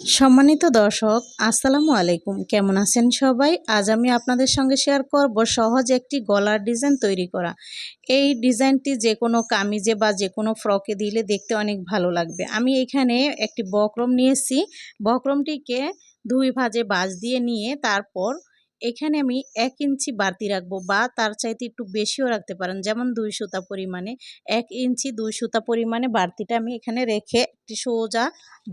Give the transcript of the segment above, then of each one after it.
সম্মানিত দর্শক, আসসালামু আলাইকুম। কেমন আছেন সবাই? আজ আমি আপনাদের সঙ্গে শেয়ার করব সহজ একটি গলার ডিজাইন তৈরি করা। এই ডিজাইনটি যে কোনো কামিজে বা যে কোনো ফ্রকে দিলে দেখতে অনেক ভালো লাগবে। আমি এখানে একটি বক্রম নিয়েছি। বক্রমটিকে দুই ভাজে বাজ দিয়ে নিয়ে তারপর এখানে আমি এক ইঞ্চি বাড়তি রাখব বা তার চাইতে একটু বেশিও রাখতে পারেন। যেমন দুই সুতা পরিমাণে। এক ইঞ্চি দুই সুতা পরিমাণে বাড়তিটা আমি এখানে রেখে একটি সোজা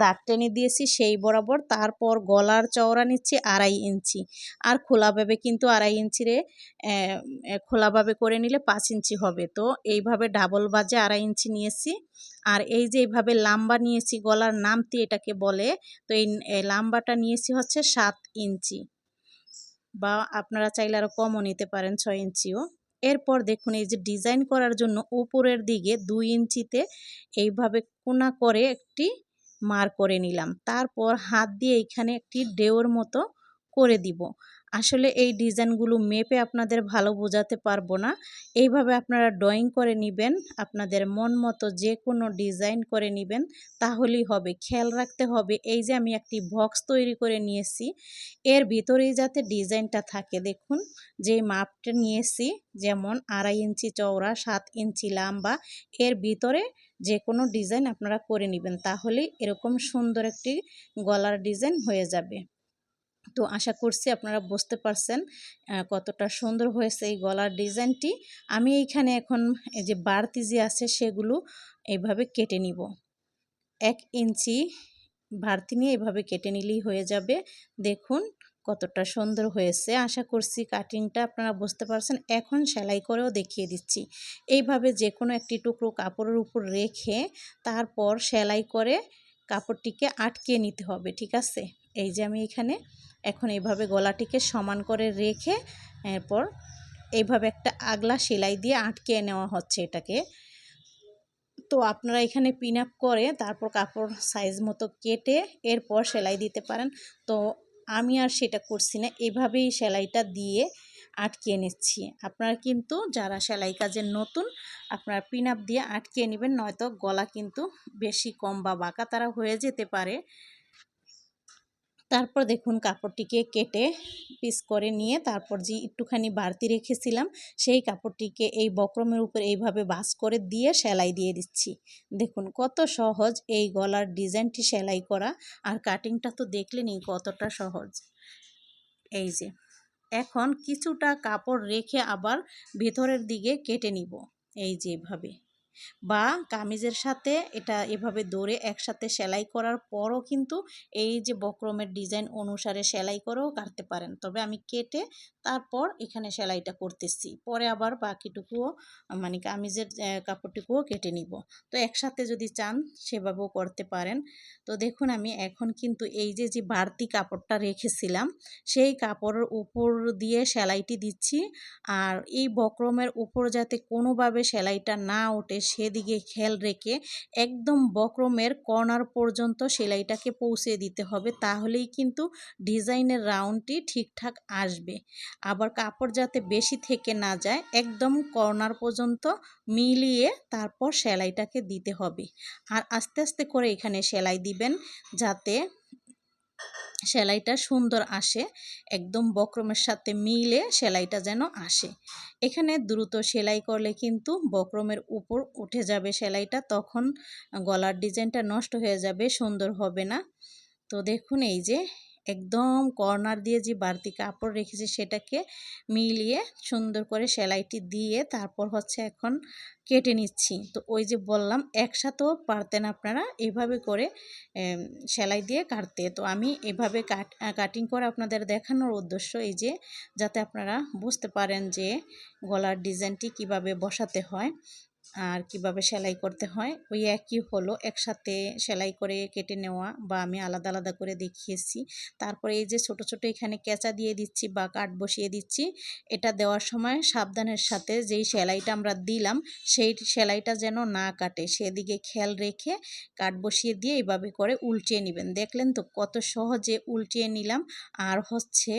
দাগ টেনে দিয়েছি সেই বরাবর। তারপর গলার চওড়া নিচ্ছি আড়াই ইঞ্চি। আর খোলাভাবে কিন্তু আড়াই ইঞ্চিরে খোলাভাবে করে নিলে পাঁচ ইঞ্চি হবে। তো এইভাবে ডাবল বাজে আড়াই ইঞ্চি নিয়েছি। আর এই যে এইভাবে লাম্বা নিয়েছি গলার নামতি এটাকে বলে, তো এই লাম্বাটা নিয়েছি হচ্ছে সাত ইঞ্চি। বা আপনারা চাইলে আরও কমও নিতে পারেন ছয় ইঞ্চিও। এরপর দেখুন, এই যে ডিজাইন করার জন্য উপরের দিকে দুই ইঞ্চিতে এইভাবে কোনা করে একটি মার করে নিলাম। তারপর হাত দিয়ে এখানে একটি ডেওর মতো করে দিব। আসলে এই ডিজাইনগুলো মেপে আপনাদের ভালো বোঝাতে পারব না। এইভাবে আপনারা ড্রয়িং করে নেবেন, আপনাদের মন মতো যে কোনো ডিজাইন করে নেবেন, তাহলেই হবে। খেয়াল রাখতে হবে, এই যে আমি একটি বক্স তৈরি করে নিয়েছি, এর ভিতরেই যাতে ডিজাইনটা থাকে। দেখুন, যে মাপটা নিয়েছি, যেমন আড়াই ইঞ্চি চওড়া, সাত ইঞ্চি লাম্বা, এর ভিতরে যে কোনো ডিজাইন আপনারা করে নেবেন, তাহলেই এরকম সুন্দর একটি গলার ডিজাইন হয়ে যাবে। তো আশা করছি আপনারা বুঝতে পারছেন কতটা সুন্দর হয়েছে এই গলার ডিজাইনটি। আমি এইখানে এখন এই যে বাড়তি যে আছে সেগুলো এইভাবে কেটে নিব। এক ইঞ্চি বাড়তি নিয়ে এভাবে কেটে নিলেই হয়ে যাবে। দেখুন কতটা সুন্দর হয়েছে। আশা করছি কাটিংটা আপনারা বুঝতে পারছেন। এখন সেলাই করেও দেখিয়ে দিচ্ছি। এইভাবে যে কোনো একটি টুকরো কাপড়ের উপর রেখে তারপর সেলাই করে কাপড়টিকে আটকে নিতে হবে, ঠিক আছে? এই যে আমি এখানে এখন এইভাবে গলাটিকে সমান করে রেখে এরপর এইভাবে একটা আগলা সেলাই দিয়ে আটকে নেওয়া হচ্ছে এটাকে। তো আপনারা এখানে পিন আপ করে তারপর কাপড় সাইজ মতো কেটে এরপর সেলাই দিতে পারেন। তো আমি আর সেটা করছি না, এভাবেই সেলাইটা দিয়ে আটকে নিচ্ছি। আপনারা কিন্তু যারা সেলাই কাজের নতুন, আপনারা পিন আপ দিয়ে আটকে নেবেন, নয়তো গলা কিন্তু বেশি কম বা বাঁকা তারা হয়ে যেতে পারে। তারপর দেখুন কাপড়টিকে কেটে পিস করে নিয়ে তারপর যে একটুখানি বাড়তি রেখেছিলাম, সেই কাপড়টিকে এই বক্রমের উপর এইভাবে বাস করে দিয়ে সেলাই দিয়ে দিচ্ছি। দেখুন কত সহজ এই গলার ডিজাইনটি সেলাই করা, আর কাটিংটা তো দেখলেনি কতটা সহজ। এই যে, এখন কিছুটা কাপড় রেখে আবার ভেতরের দিকে কেটে নিব। এই যে এভাবে। বা কামিজের সাথে এটা এভাবে দৌড়ে একসাথে সেলাই করার পরও কিন্তু এই যে বক্রমের ডিজাইন অনুসারে সেলাই করেও কাটতে পারেন। তবে আমি কেটে তারপর এখানে সেলাইটা করতেছি। পরে আবার বাকিটুকুও মানে কামিজের কাপড়টুকুও কেটে নিব। তো একসাথে যদি চান সেভাবেও করতে পারেন। তো দেখুন আমি এখন কিন্তু এই যে যে বাড়তি কাপড়টা রেখেছিলাম, সেই কাপড়ের উপর দিয়ে সেলাইটি দিচ্ছি। আর এই বক্রমের উপর যাতে কোনোভাবে সেলাইটা না ওঠে সেদিকে খেয়াল রেখে একদম বক্রমের কর্নার পর্যন্ত সেলাইটাকে পৌঁছে দিতে হবে। তাহলেই কিন্তু ডিজাইনের রাউন্ডটি ঠিকঠাক আসবে। আবার কাপড় যাতে বেশি থেকে না যায়, একদম কর্নার পর্যন্ত মিলিয়ে তারপর সেলাইটাকে দিতে হবে। আর আস্তে আস্তে করে এখানে সেলাই দিবেন যাতে সেলাইটা সুন্দর আসে, একদম বক্রমের সাথে মিলে সেলাইটা যেন আসে। এখানে দ্রুত সেলাই করলে কিন্তু বক্রমের উপর উঠে যাবে সেলাইটা, তখন গলার ডিজাইনটা নষ্ট হয়ে যাবে, সুন্দর হবে না। তো দেখুন এই যে একদম কর্নার দিয়ে যে বাড়তি কাপড় রেখেছি সেটাকে মিলিয়ে সুন্দর করে সেলাইটি দিয়ে তারপর হচ্ছে এখন কেটে নিচ্ছি। তো ওই যে বললাম, একসাথেও পারতেন আপনারা এভাবে করে সেলাই দিয়ে কাটতে। তো আমি এভাবে কাট কাটিং করে আপনাদের দেখানোর উদ্দেশ্য এই যে, যাতে আপনারা বুঝতে পারেন যে গলার ডিজাইনটি কীভাবে বসাতে হয়। আর কীভাবে সেলাই করতে হয়, ওই একই হলো। একসাথে সেলাই করে কেটে নেওয়া বা আমি আলাদা আলাদা করে দেখিয়েছি। তারপরে এই যে ছোট ছোট এখানে কেঁচা দিয়ে দিচ্ছি বা কাঠ বসিয়ে দিচ্ছি, এটা দেওয়ার সময় সাবধানের সাথে যেই সেলাইটা আমরা দিলাম, সেই সেলাইটা যেন না কাটে। সেদিকে খেয়াল রেখে কাঠ বসিয়ে দিয়ে এইভাবে করে উল্টিয়ে নেবেন। দেখলেন তো কত সহজে উল্টিয়ে নিলাম। আর হচ্ছে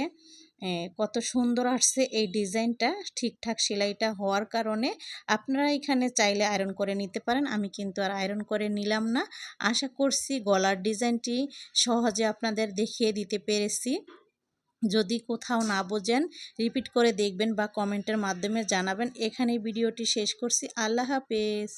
কত সুন্দর আসছে এই ডিজাইনটা। ঠিকঠাক সেলাইটা হওয়ার কারণে আপনারা এখানে চাইলে আয়রন করে নিতে পারেন। আমি কিন্তু আর আয়রন করে নিলাম না। আশা করছি গলার ডিজাইনটি সহজে আপনাদের দেখিয়ে দিতে পেরেছি। যদি কোথাও না বোঝেন রিপিট করে দেখবেন বা কমেন্টের মাধ্যমে জানাবেন। এখানে ভিডিওটি শেষ করছি। আল্লাহ হাফেজ।